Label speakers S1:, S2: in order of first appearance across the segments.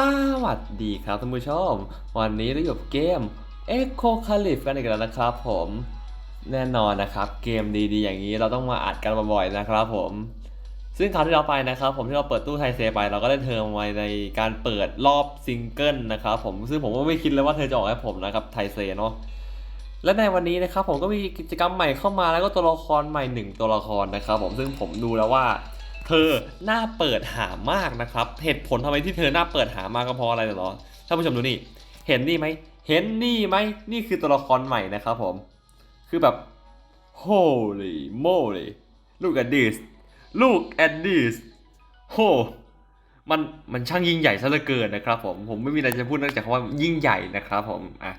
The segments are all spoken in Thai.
S1: สวัสดีครับท่านผู้ชม วันนี้เราอยู่กับเกม Echo c a l i p h กันอีกแล้วนะครับผมแน่นอนนะครับเกมดีๆ อย่างนี้เราต้องมาอัดกันบ่อยๆนะครับผม ซึ่งคราวที่เราไปนะครับ ผมที่เราเปิดตู้ไทยเซไป เราก็ได้เธอไว้ในการเปิดรอบซิงเกิลนะครับผมซึ่งผมก็ไม่คิดเลยว่าเธอจะออกให้ผมนะครับไทยเซเนาะและในวันนี้นะครับผมก็มีกิจกรรมใหม่เข้ามาแล้วก็ตัวละครใหม่หนึ่งตัวละครนะครับผมซึ่งผมดูแล้วว่า เธอหน้าเปิดหามากนะครับ เหตุผลทำไมที่เธอหน้าเปิดหามากก็เพราะอะไรเหรอท่านผู้ชมดูนี่เห็นนี่ไหมเห็นนี่ไหมนี่คือตัวละครใหม่นะครับผม คือแบบ holy moly look at this look at this โหมันมันช่างยิ่งใหญ่ซะเหลือเกินนะครับผม ผมไม่มีอะไรจะพูดนอกจากคำว่ายิ่งใหญ่นะครับผมอะ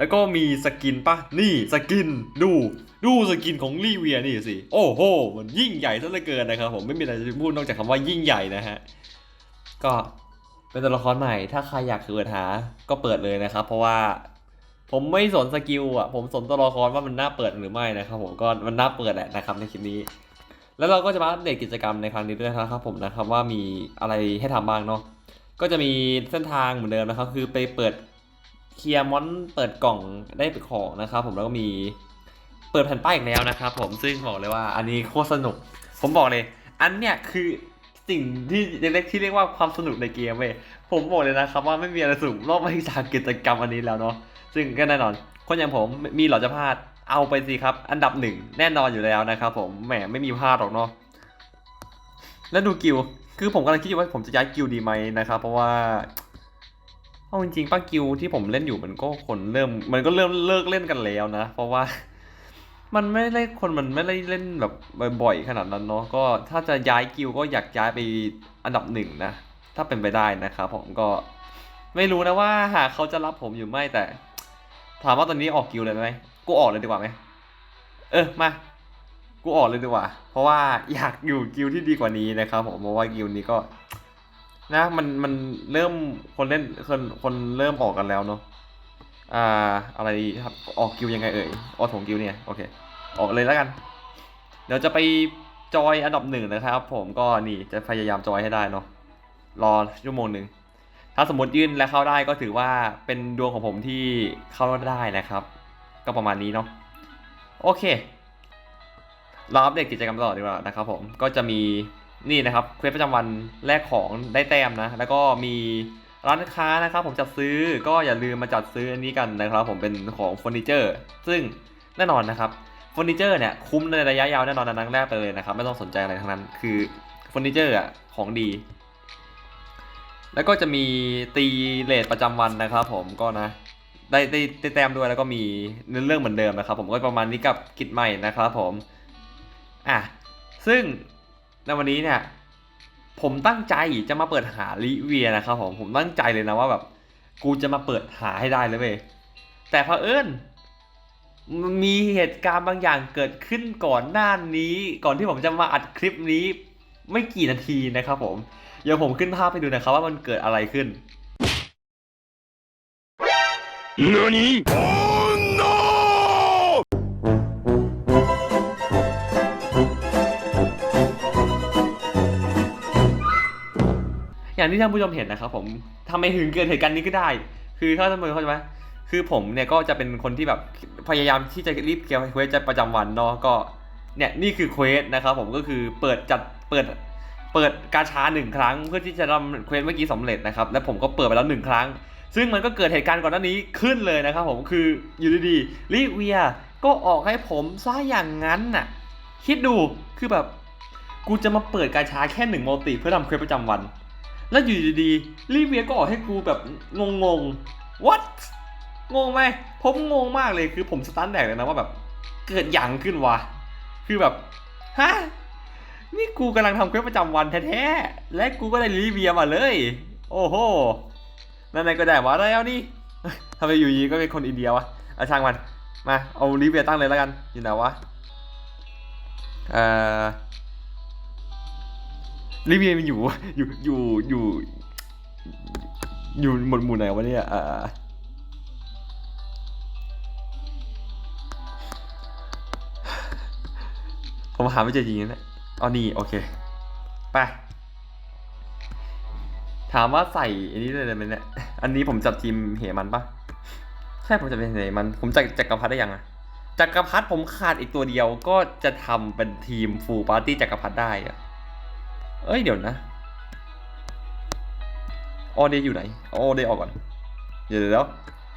S1: แล้วก็มีสกินปะนี่สกินดูดูสกินของลีเวียนี่สิ โอ้โห มันยิ่งใหญ่ซะเหลือเกินนะครับผมไม่มีอะไรจะพูดนอกจากคำว่ายิ่งใหญ่นะฮะ ก็เป็นตัวละครใหม่ถ้าใครอยากเปิดหาก็เปิดเลยนะครับ เพราะว่าผมไม่สนสกิลอะผมสนตัวละครว่ามันน่าเปิดหรือไม่นะครับผมก็มันน่าเปิดแหละนะครับในคลิปนี้ แล้วเราก็จะมาอัปเดตกิจกรรมในครั้งนี้ด้วยนะครับผมนะครับว่ามีอะไรให้ทำบ้างเนาะก็จะมีเส้นทางเหมือนเดิมนะครับ คือไปเปิด เคลียร์มอนเปิดกล่องได้เป็นของนะครับผมแล้วก็มีเปิดแผ่นป้ายอีกแล้วนะครับผมซึ่งบอกเลยว่าอันนี้โคตรสนุก ผมบอกเลย อันเนี้ยคือสิ่งที่เล็กๆที่เรียกว่าความสนุกในเกมเว้ยผมบอกเลยนะครับว่าไม่มีอะไรสนุกนอกจากกิจกรรมอันนี้แล้วเนาะซึ่งก็แน่นอน คนอย่างผมมีเหรอจะพลาดเอาไปสิครับ อันดับหนึ่งแน่นอนอยู่แล้วนะครับผมแหมไม่มีพลาดหรอกเนาะแล้วดูกิลคือผมกำลังคิดอยู่ว่าผมจะย้ายกิลดีไหมนะครับเพราะว่า เอาจริงๆป้ากิวที่ผมเล่นอยู่มันก็คนเริ่ม มันก็เริ่มเลิกเล่นกันแล้วนะ เพราะว่ามันไม่ได้คนมันไม่ได้เล่นแบบบ่อยๆขนาดนั้นเนาะก็ถ้าจะย้ายกิวก็อยากย้ายไปอันดับหนึ่งนะ ถ้าเป็นไปได้นะครับผมก็ไม่รู้นะว่าหากเขาจะรับผมอยู่ไม่แต่ ถามว่าตอนนี้ออกกิวเลยไหมกูออกเลยดีกว่าไหมเออมากูออกเลยดีกว่า เพราะว่าอยากอยู่กิวที่ดีกว่านี้นะครับผมเพราะว่ากิวนี้ก็ นะมันมันเริ่มคนเล่นคนคนเริ่มออกกันแล้วเนาะอ่าอะไรดีครับออกกิวยังไงเอ่ยออกถงกิวเนี่ยโอเคออกเลยแล้วกัน เดี๋ยวจะไปจอยอันดับหนึ่งนะครับผมก็นี่จะพยายามจอยให้ได้เนาะรอชั่วโมงหนึ่งถ้าสมมติยื่นและเข้าได้ก็ถือว่าเป็นดวงของผมที่เข้าได้นะครับ ก็ประมาณนี้เนาะโอเคเราอัปเดตกิจกรรมต่อดีกว่านะครับผมก็จะมี นี่นะครับเควสประจำวันแลกของได้แต้มนะ แล้วก็มีร้านค้านะครับผมจัดซื้อก็อย่าลืมมาจัดซื้ออันนี้กันนะครับ ผมเป็นของเฟอร์นิเจอร์ ซึ่งแน่นอนนะครับเฟอร์นิเจอร์เนี่ยคุ้มในระยะยาวแน่นอนอันนั้นแรกไปเลยนะครับ ไม่ต้องสนใจอะไรทั้งนั้น คือเฟอร์นิเจอร์อะของดี แล้วก็จะมีตีเลทประจำวันนะครับ ผมก็นะได้ได้ได้แต้มด้วยแล้วก็มีเรื่องเหมือนเดิมนะครับ ผมก็ประมาณนี้กับกิจใหม่นะครับ ผมอะซึ่ง ในวันนี้เนี่ย ผมตั้งใจจะมาเปิดหาลิเวียนะครับผมผมตั้งใจเลยนะว่าแบบกูจะมาเปิดหาให้ได้เลยเว้ยแต่เอิญมันมีเหตุการณ์บางอย่างเกิดขึ้นก่อนหน้านี้ ก่อนที่ผมจะมาอัดคลิปนี้ ไม่กี่นาทีนะครับผมเดี๋ยวผมขึ้นภาพให้ดูนะครับว่ามันเกิดอะไรขึ้น
S2: 何
S1: อย่างที่ท่านผู้ชมเห็นนะครับผมทำไมถึงเกิดเหตุการณ์นี้ก็ได้ คือถ้าท่านผู้ชมเข้าใจไหมคือผมเนี่ยก็จะเป็นคนที่แบบพยายามที่จะรีบเกี่ยวเควสประจำวันเนาะก็เนี่ยนี่คือเควสนะครับผมก็คือเปิดจัดเปิดเปิดกาชาหนึ่งครั้ง เพื่อที่จะทำเควสเมื่อกี้สำเร็จนะครับและผมก็เปิดไปแล้วหนึ่งครั้ง ซึ่งมันก็เกิดเหตุการณ์ก่อนหน้านี้ขึ้นเลยนะครับผมคืออยู่ดีๆลิเวียก็ออกให้ผมซะอย่างนั้นน่ะคิดดูคือแบบกูจะมาเปิดกาชาแค่หนึ่งโมติเพื่อทำเควสประจำวัน แล้วอยู่ดีๆลิเวียก็ออกให้กูแบบงงๆ what งงไหมผมงงมากเลยคือผมสตันแดกเลยนะว่าแบบเกิดอย่างขึ้นวะ คือแบบฮะนี่กูกำลังทำเควสประจำวันแท้ๆ และกูก็ได้ลิเวียมาเลย โอ้โห นั่นๆก็ได้วะแล้วนี่ทำไมอยู่ดีก็เป็นคนอินเดียวะอาช่างมัน มาเอาลิเวียตั้งเลยแล้วกัน อยู่ไหนวะ เอ่อ ลิเวียมันอยู่อยู่อยู่อยู่อยู่หมดหมู่ไหนวะเนี่ยอ่าผมหาไม่เจอจริงๆนะอ๋อนี่โอเค ไป ถามว่าใส่อันนี้เลยไหมเนี่ย อันนี้ผมจับทีมเหมันปะใช่ผมจับเป็นเหมัน ผมจักจักรพรรดิได้ยังอะจักรพรรดิผมขาดอีกตัวเดียวก็จะทำเป็นทีมฟูลปาร์ตี้จักรพรรดิได้อะ เอ้ยเดี๋ยวนะออเดย์อยู่ไหนออเดย์ออกก่อน เดี๋ยวเดี๋ยว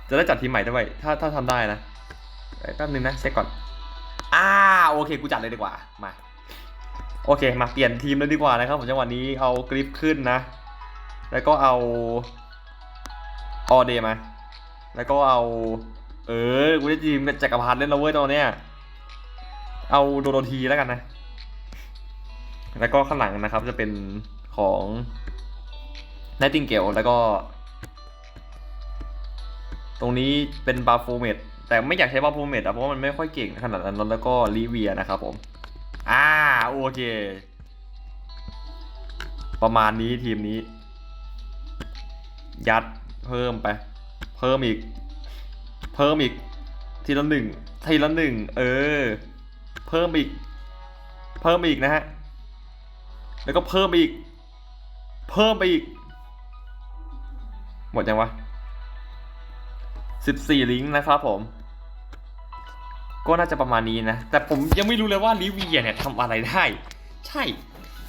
S1: จะได้จัดทีมใหม่ด้วย ถ้าถ้าทำได้นะแป๊บนึงนะเช็คก่อน อ่าโอเคกูจัดเลยดีกว่า มา โอเคมาเปลี่ยนทีมเลยดีกว่านะครับผมจังหวะนี้เอากริฟขึ้นนะ แล้วก็เอาออเดย์มา แล้วก็เอา เออกูได้ทีมจักรพรรดิเล่นแล้วเว้ยตอนเนี้ย เอาโดโดทีแล้วกันนะ แล้วก็ข้างหลังนะครับจะเป็นของไนติงเกลแล้วก็ ตรงนี้เป็นบาโฟเมดแต่ไม่อยากใช้บาโฟเมดอะเพราะว่ามันไม่ค่อยเก่งขนาดนั้นแล้วก็ลีเวียนะครับผม อ่าโอเค ประมาณนี้ทีมนี้ ยัดเพิ่มไป เพิ่มอีก เพิ่มอีก ทีละหนึ่งทีละหนึ่งเออ เพิ่มอีก เพิ่มอีกนะฮะ แล้วก็เพิ่มไปอีก เพิ่มไปอีก หมดยังวะสิบสี่ลิงก์นะครับผม ก็น่าจะประมาณนี้นะ แต่ผมยังไม่รู้เลยว่าลิเวียเนี่ยทำอะไรได้ ใช่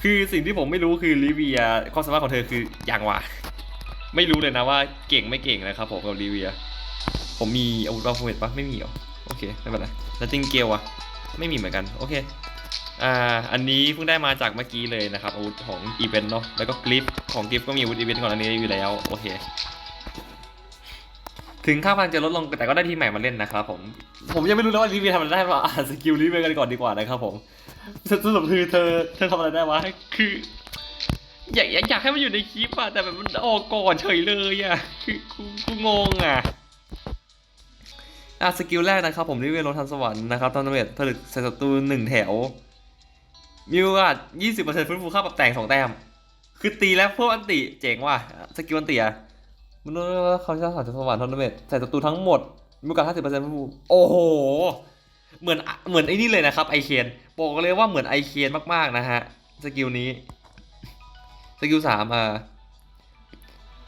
S1: คือสิ่งที่ผมไม่รู้คือลิเวียความสามารถของเธอคืออย่างวะไม่รู้เลยนะว่าเก่งไม่เก่งนะครับผมกับลิเวีย ผมมีอาวุธบาฟเมตปะไม่มีหรอ โอเค ไม่เป็นไรแล้วจิงเกลอะไม่มีเหมือนกัน โอเค อ่า อันนี้เพิ่งได้มาจากเมื่อกี้เลยนะครับอาวุธของอีเวนต์เนาะ แล้วก็กริฟของกริฟก็มีอาวุธอีเวนต์ก่อนอันนี้อยู่แล้ว โอเค ถึงค่าพลังจะลดลงแต่ก็ได้ทีมใหม่มาเล่นนะครับผม ผมยังไม่รู้เลยว่าลิเวียทำอะไรได้มาอ่านสกิลลิเวียกันก่อนดีกว่านะครับผม สรุปคือเธอเธอทำอะไรได้วะ คือ อยากอยากอยากให้มันอยู่ในคลิปอะแต่แบบมันออกก่อนเฉยเลยอะคือกูกูงงอะอะสกิลแรกนะครับผมลิเวียลงทันสวรรค์นะครับทอนเวทผลึกใส่ศัตรูหนึ่งแถว มีโอกาสยี่สิบเปอร์เซ็นต์ฟื้นฟูค่าปรับแต่งสองแต้ม คือตีแล้วเพิ่มอันติเจ๋งว่ะ สกิลอันติอะมันรู้ว่าเขาจะสอนสวรรค์ทอนเวทใส่ศัตรูทั้งหมด มีโอกาสห้าสิบเปอร์เซ็นต์ฟื้นฟู โอ้โห เหมือนเหมือนไอ้นี่เลยนะครับไอเคนบอกเลยว่าเหมือนไอเคนมากๆนะฮะ สกิลนี้ สกิลสามอ่า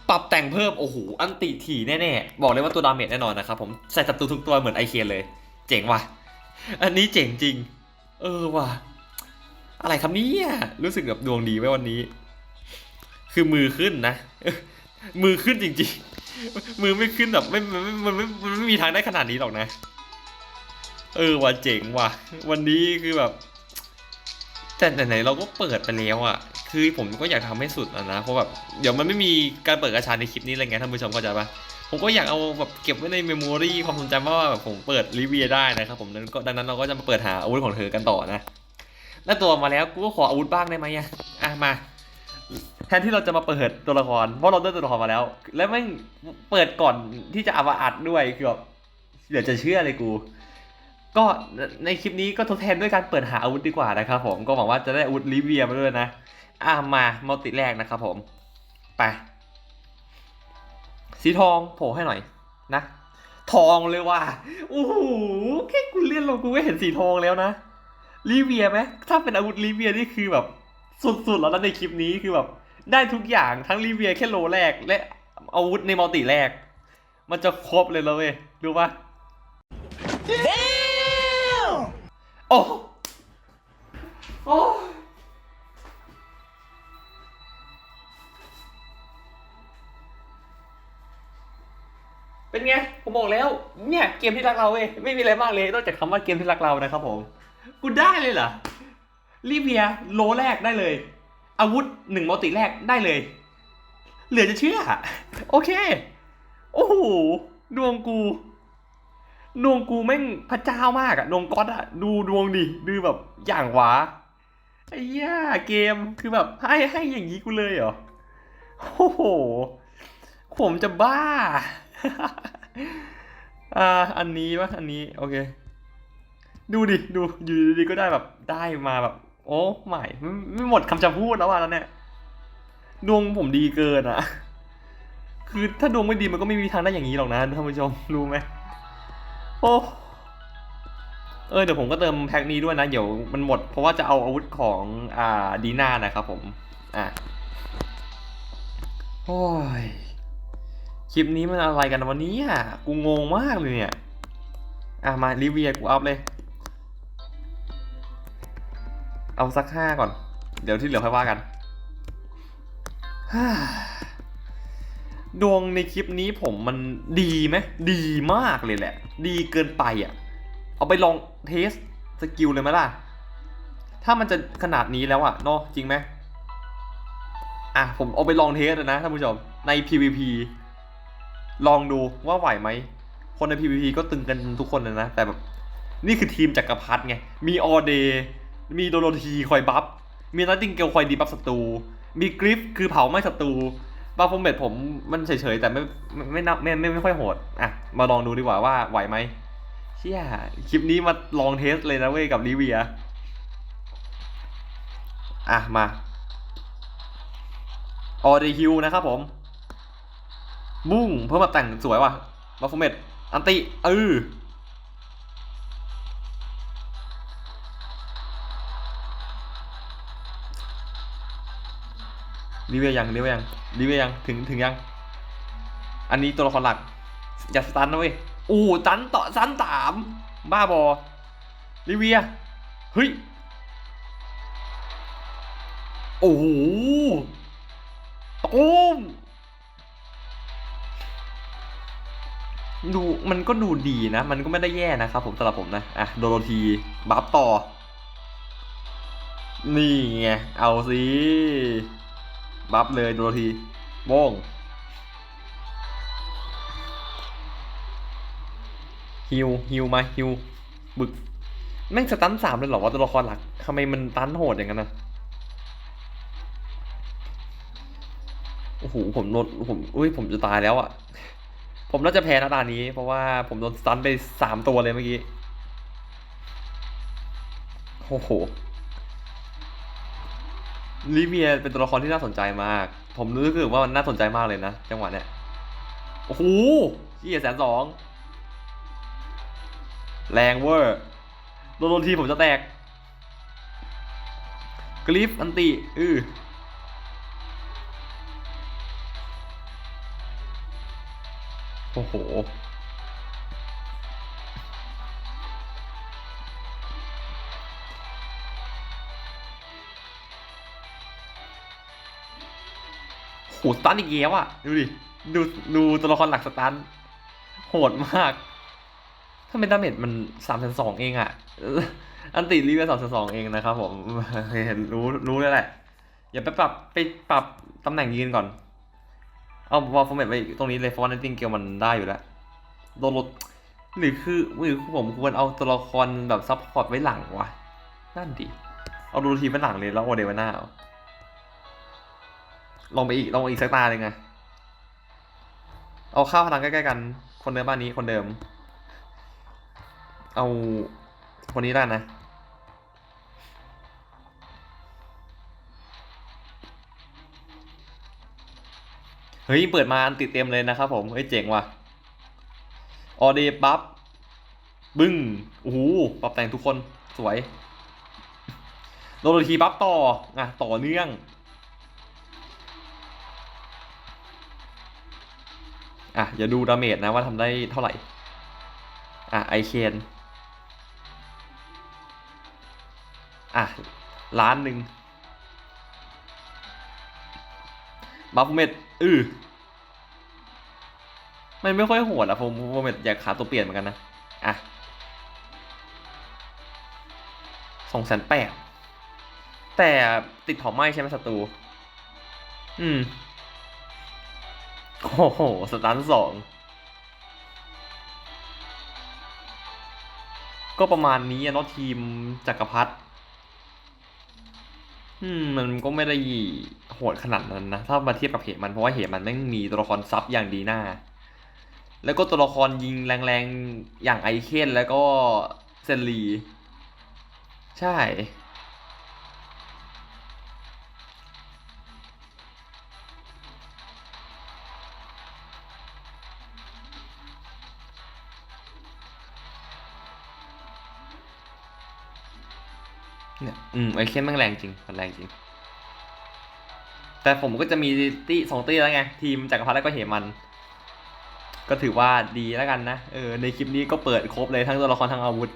S1: ปรับแต่งเพิ่ม โอ้โห อันติถี่แน่ๆ บอกเลยว่าตัวดาเมจแน่นอนนะครับผมใส่ศัตรูทุกตัวเหมือนไอเคนเลย เจ๋งว่ะ อันนี้เจ๋งจริง เออว่ะ อะไรครับเนี่ยรู้สึกแบบดวงดีไว้วันนี้ คือมือขึ้นนะ มือขึ้นจริงๆ มือไม่ขึ้นแบบไม่มันไม่มันไม่มันไม่มีทางได้ขนาดนี้หรอกนะ เออว่ะเจ๋งว่ะ วันนี้คือแบบ แต่ไหนๆเราก็เปิดไปแล้วอะ คือผมก็อยากทำให้สุดอะนะเพราะแบบเดี๋ยวมันไม่มีการเปิดกระชาในคลิปนี้อะไรเงี้ยท่านผู้ชมเข้าใจปะผมก็อยากเอาแบบเก็บไว้ในเมมโมรีความทรงจำว่าแบบผมเปิดรีเวียได้นะครับผมดังนั้นก็ดังนั้นเราก็จะมาเปิดหาอาวุธของเธอกันต่อนะ ได้ตัวมาแล้วกูก็ขออาวุธบ้างได้ไหมอะอะมา แทนที่เราจะมาเปิดตัวละครเพราะเราได้ตัวละครมาแล้ว แล้วแม่งเปิดก่อนที่จะเอามาอัดด้วยคือแบบเดี๋ยวจะเชื่อเลยกู ก็ในคลิปนี้ก็ทดแทนด้วยการเปิดหาอาวุธดีกว่านะครับผมก็หวังว่าจะได้อาวุธลิเวียมาด้วยนะอะมามัลติแรกนะครับผมไปสีทองโผล่ให้หน่อยนะ ทองเลยว่ะโอ้โหแค่กูเลื่อนลงกูก็เห็นสีทองแล้วนะ ลิเวียไหมถ้าเป็นอาวุธลิเวียนี่คือแบบ สุดๆแล้วนะในคลิปนี้คือแบบ ได้ทุกอย่างทั้งลิเวียแค่โลแรก และอาวุธในมัลติแรก มันจะครบเลยแล้วเว้ยรู้ปะโอ้โอ้เป็นไง ผมบอกแล้ว เนี่ย เกมที่รักเราเว้ย ไม่มีอะไรมากเลย นอกจากคำว่าเกมที่รักเรานะครับผม กูได้เลยเหรอลิเวียโลแรกได้เลย อาวุธหนึ่งมัลติแรกได้เลย เหลือจะเชื่อ โอเค โอ้โห ดวงกู ดวงกูแม่งพระเจ้ามากอะดวงก๊อตอะดูดวงดิ ดูแบบอย่างหวาไอ้เหี้ยเกมคือแบบให้ให้อย่างนี้กูเลยเหรอ โอ้โห ผมจะบ้า อ่า อันนี้วะอันนี้ โอเค ดูดิ ดู อยู่ดีก็ได้แบบ ได้มาแบบ โอ้ไม่ไม่ไม่หมดคำจะพูดแล้วว่ะแล้วเนี่ย ดวงผมดีเกินอะคือถ้าดวงไม่ดีมันก็ไม่มีทางได้อย่างนี้หรอกนะท่านผู้ชม รู้ไหม โอ้ เออเดี๋ยวผมก็เติมแพ็คนี้ด้วยนะ เดี๋ยวมันหมด เพราะว่าจะเอาอาวุธของอ่าดีน่านะครับผม อะ โอ้ย คลิปนี้มันอะไรกันวันนี้อะ กูงงมากเลยเนี่ย อะมาลิเวียกูอัพเลย เอาสักห้าก่อน เดี๋ยวที่เหลือค่อยว่ากันดวงในคลิปนี้ผมมันดีไหมดีมากเลยแหละ ดีเกินไปอะ เอาไปลองเทสสกิลเลยไหมล่ะ ถ้ามันจะขนาดนี้แล้วอะเนาะจริงไหมอะผมเอาไปลองเทสเลยนะท่านผู้ชมใน PVP ลองดูว่าไหวไหม คนใน PVP ก็ตึงกันทุกคนเลยนะ แต่แบบ นี่คือทีมจักรพรรดิไง มีออเดย์ มีโดโรธีคอยบัฟ มีนัตติงเกลคอยดีบัฟศัตรู มีกริฟคือเผาไหม้ศัตรูบาฟอมเบตผมมันเฉยๆ แต่ไม่ไม่ไม่นับไม่ไม่ไม่ค่อยโหด อะ มาลองดูดีกว่าว่าไหวไหมเชี่ยคลิปนี้มาลองเทสเลยนะเว้ยกับลิเวีย อะ มาออเดฮิวนะครับผม บุ้งเพิ่มมาแต่งสวยว่ะบาฟอมเบตอันติเออ รีเวียยังรีเวียยังรีเวียยังถึงถึงยัง อันนี้ตัวละครหลัก อย่าสตันนะเว้ยอู้ตันต่อสันสามบ้าบอรีเวียเฮ้ยโอ้โหตูมดูมันก็ดูดีนะ มันก็ไม่ได้แย่นะครับผมสำหรับผมนะ อะ โดโรธีบัฟต่อ นี่ไง เอาสิ บัฟเลยโดโรธีโบ้งฮิวฮิวมาฮิวบึกแม่งสตันสามเลยเหรอวะตัวละครหลักทำไมมันตันโหดอย่างนั้นนะโอ้โหผมโดนผมอุ้ยผมจะตายแล้วอะ่ะ ผมน่าจะแพ้นะตานี้ เพราะว่าผมโดนสตันไปสามตัวเลยเมื่อกี้โอ้โห ลิเวียเป็นตัวละครที่น่าสนใจมาก ผมรู้สึกว่ามันน่าสนใจมากเลยนะ จังหวะเนี้ย โอ้โหเฮียแสนสองแรงเวอร์โดนโดนทีผมจะแตกกริฟอันติอือโอ้โห สตันอีกแล้วอะดูดิ ดูดูตัวละครหลักสตันโหดมาก ถ้าเป็นดาเมจมันสามแสนสองเองอะอันติรีเวลสามแสนสองเองนะครับผมเห็นรู้รู้เลยแหละอย่าไปปรับไปปรับตำแหน่งยืนก่อน เอาวอลฟอร์แมตไว้ตรงนี้เลยเพราะว่านันติงเกลมันได้อยู่แล้วโดนลดหรือคือหรือผมควรเอาตัวละครแบบซัพพอร์ตไว้หลังวะนั่นดิเอาดูทีไว้หลังเลยแล้วโอเดไว้หน้าเอา ลองไปอีกลองไปอีกสักตาเลยไงเอาข้าวพลังใกล้ๆกัน คนเดิมบ้านนี้คนเดิม เอาคนนี้ได้นะเฮ้ยเปิดมาอันติดเต็มเลยนะครับผม เฮ้ยเจ๋งว่ะ ออเดบัฟบึ้งโอ้โหปรับแต่งทุกคนสวย โดนทีบัฟต่ออะต่อเนื่อง อะอย่าดูดาเมจนะว่าทำได้เท่าไหร่ อะไอเคนอะล้านหนึ่งบัฟเมดอือมันไม่ค่อยโหดอะผมผมเมดอยากขาตัวเปลี่ยนเหมือนกันนะ อะสองแสนแปดแต่ติดเผาไหม้ใช่ไหมศัตรู อืม โอ้โห สตันสอง ก็ประมาณนี้เนาะทีมจักรพรรดิอืมมันก็ไม่ได้โหดขนาดนั้นนะ ถ้ามาเทียบกับเหตุมันเพราะว่าเหตุมันแม่งมีตัวละครซับอย่างดีหน้า แล้วก็ตัวละครยิงแรงๆ อย่างไอเคนแล้วก็เซนลี ใช่ อืมไอเคนแม่งแรงจริงมันแรงจริง แต่ผมก็จะมีตีสองตีแล้วไง ทีมจักรพรรดิและก็เหมัน ก็ถือว่าดีแล้วกันนะ เออ ในคลิปนี้ก็เปิดครบเลยทั้งตัวละครทั้งอาวุธ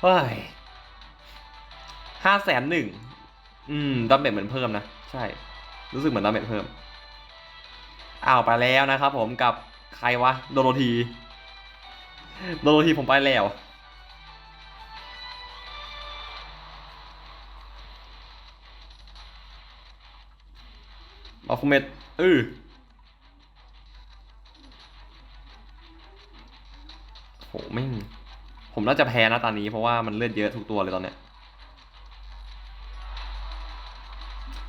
S1: เฮ้ยห้าแสนหนึ่งอืมดาเมจเหมือนเพิ่มนะ ใช่ รู้สึกเหมือนดาเมจเพิ่มอ้าวไปแล้วนะครับผมกับใครวะ โดโรธี โดโรธีผมไปแล้ว อาคุเมตอือโหไม่งผมน่าจะแพ้นะตอนนี้เพราะว่ามันเลือดเยอะทุกตัวเลยตอนเนี้ย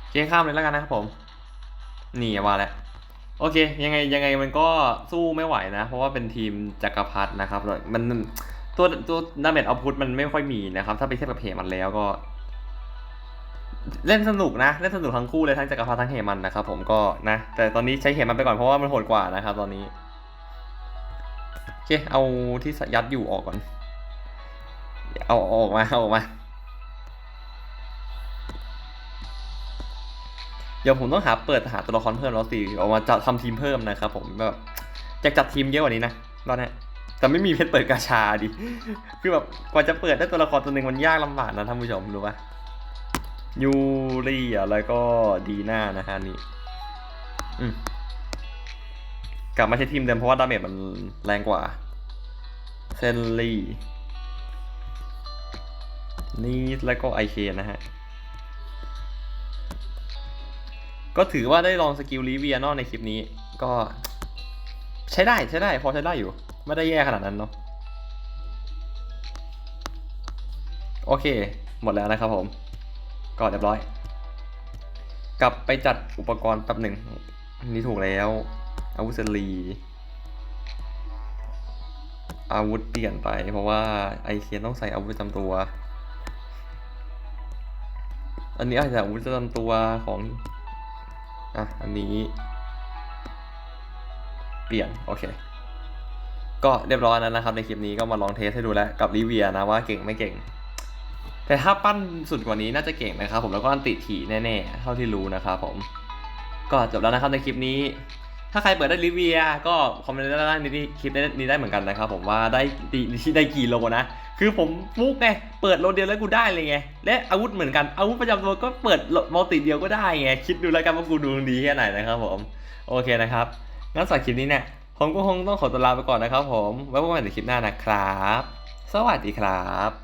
S1: โอเคข้ามเลยแล้วกันนะครับผม นี่มาแล้วโอเค ยังไงยังไงมันก็สู้ไม่ไหวนะ เพราะว่าเป็นทีมจักรพรรดินะครับมันตัวตัวดาเมจเอาพุทมันไม่ค่อยมีนะครับ ถ้าไปเทียบกับเพมันแล้วก็ เล่นสนุกนะ เล่นสนุกทั้งคู่เลยทั้งจักรพรรดิทั้งเหมันนะครับผมก็นะ แต่ตอนนี้ใช้เหมันไปก่อนเพราะว่ามันโหดกว่านะครับตอนนี้โอเคเอาที่ยัดอยู่ออกก่อน เอาออกมาเอาออกมา เดี๋ยวผมต้องหาเปิดหาตัวละครเพิ่มแล้วสิออกมาจะทำทีมเพิ่มนะครับผมแบบอยากจัดทีมเยอะกว่านี้นะตอนนี้แต่ไม่มีเพชรเปิดกาชาดิ คือแบบกว่าจะเปิดได้ตัวละครตัวหนึ่งมันยากลำบากนะท่านผู้ชมรู้ปะ ยูรี่อะแล้วก็ดีน่านะฮะนี่กลับมาใช้ทีมเดิมเพราะว่าดาเมจมันแรงกว่า เซนลีนี่แล้วก็ไอเคนะฮะ ก็ถือว่าได้ลองสกิลลีเวียนอกในคลิปนี้ ก็ใช้ได้ใช้ได้ พอใช้ได้อยู่ ไม่ได้แย่ขนาดนั้นเนาะโอเค หมดแล้วนะครับผม ก็เรียบร้อย กลับไปจัดอุปกรณ์แป๊บหนึ่งอันนี้ถูกแล้วอาวุธเซรีอาวุธเปลี่ยนไป เพราะว่าไอเคียนต้องใส่อาวุธประจำตัว อันนี้อาจจะอาวุธประจำตัวของอะอันนี้ เปลี่ยนโอเค ก็เรียบร้อยแล้วนะครับในคลิปนี้ก็มาลองเทสให้ดูแล้วกับลิเวียนะว่าเก่งไม่เก่ง แต่ถ้าปั้นสุดกว่านี้น่าจะเก่งนะครับผมแล้วก็อันติถี่แน่ๆ เท่าที่รู้นะครับผม ก็จบแล้วนะครับในคลิปนี้ ถ้าใครเปิดได้ลิเวีย ก็คอมเมนต์ด้ในคลิปนี้ได้เหมือนกันนะครับผมว่าได้ที่ได้กี่โลนะ คือผมฟุกไงเปิดโลเดียวแล้วกูได้เลยไงและอาวุธเหมือนกันอาวุธประจำตัวก็เปิดมัลติเดียวก็ได้ไงคิดดูแล้วกันว่ากูดวงดีแค่ไหนนะครับผมโอเคนะครับงั้นสำหรับคลิปนี้เนี่ยผมก็คงต้องขอตัวลาไปก่อนนะครับผมไว้พบกันในคลิปหน้านะครับ สวัสดีครับ